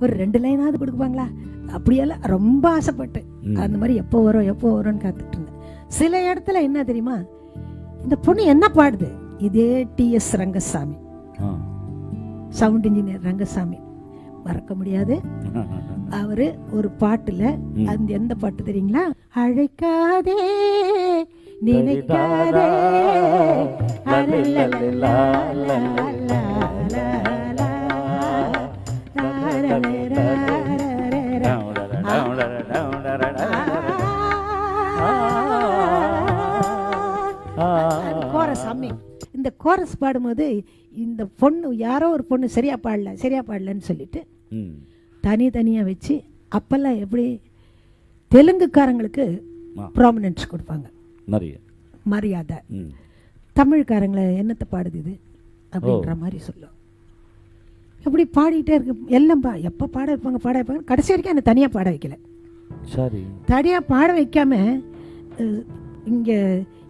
ஒரு ரெண்டு லைனாவது கொடுப்பாங்களா அப்படியெல்லாம் ரொம்ப ஆசைப்பட்டு. அந்த மாதிரி எப்போ வரும் எப்போ வரும்னு காத்துட்டு இருந்தேன். சில இடத்துல என்ன தெரியுமா? இந்த பொண்ணு என்ன பாடுது? இதே T S Rangasamy. Sound engineer Rangasamy. மறக்க முடியாது. அவரு ஒரு பாட்டுல அந்த எந்த பாட்டு தெரியுங்களா? அழைக்காதே நினைக்காதே. அம்மி இந்த கோரஸ் பாடும்போது இந்த பொண்ணு யாரோ ஒரு பொண்ணு சரியா பாடல சரியா பாடலன்னு சொல்லிட்டு தனித்தனியாக வச்சு அப்போல்லாம் எப்படி தெலுங்குக்காரங்களுக்கு. ப்ராமினன்ஸ் கொடுப்பாங்க. மரியாதை. தமிழ்காரங்களை என்னத்தை பாடுது இது அப்படின்ற மாதிரி சொல்லும். எப்படி பாடிட்டே இருக்கு எல்லாம் பா எப்போ பாட வைப்பாங்க பாட வைப்பாங்க? கடைசி வரைக்கும் என்னை தனியாக பாட வைக்கல. சரி. தனியாக பாட வைக்காம இங்கே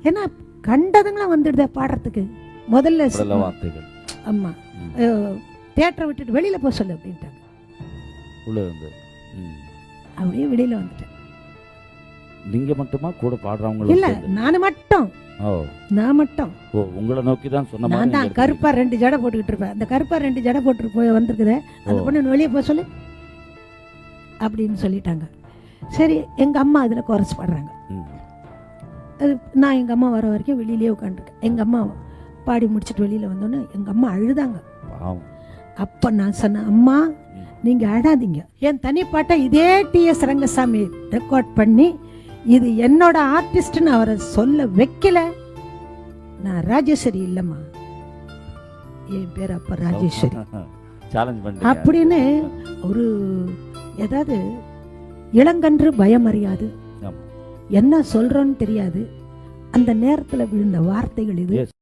ஏன்னா கண்டதுங்களாம் வந்துடுதே பாடுறதுக்கு. முதல்ல வார்த்தைகள். ஆமாம். தேட்டரை விட்டுட்டு வெளியில் போக சொல்லு அப்படின்ட்டாங்க. உள்ள இருந்து ம். அப்படியே வெளியில் வந்துட்டேன். நீங்க மட்டுமா? கூட பாடுறவங்களும் இல்லை? நான் மட்டும். ஓ. நான் மட்டும். ஓ உங்களை நோக்கி தான் சொன்ன நான் தான். கருப்பா ரெண்டு ஜடை போட்டுக்கிட்டு இருப்பேன். அந்த கருப்பா ரெண்டு ஜடை போட்டு போய் வந்திருக்குதே அந்த. பொண்ணு வெளியே போக சொல்லு. அப்படின்னு சொல்லிட்டாங்க. சரி எங்கள் அம்மா அதில் குறைச்சி பாடுறாங்க. நான் எங்கள் அம்மா வர வரைக்கும் வெளியிலேயே உட்காந்துருக்கேன் எங்கள் அம்மா பாடி முடிச்சிட்டு வெளியில் வந்தோன்னே எங்கள் அம்மா அழுதாங்க. அப்போ நான் சொன்னேன் அம்மா. நீங்கள் அழாதீங்க. என் தனிப்பாட்டை இதே டிஎஸ் ரங்கசாமி ரெக்கார்ட் பண்ணி இது என்னோட ஆர்டிஸ்ட்னு அவரை சொல்ல வைக்கல. நான் ராஜேஸ்வரி இல்லைம்மா. என் பேர் அப்போ ராஜேஸ்வரி. அப்படின்னு ஒரு ஏதாவது இளங்கன்று பயம் அறியாது. என்ன சொல்றோன்னு தெரியாது. அந்த நேரத்தில் விழுந்த வார்த்தைகள் இது.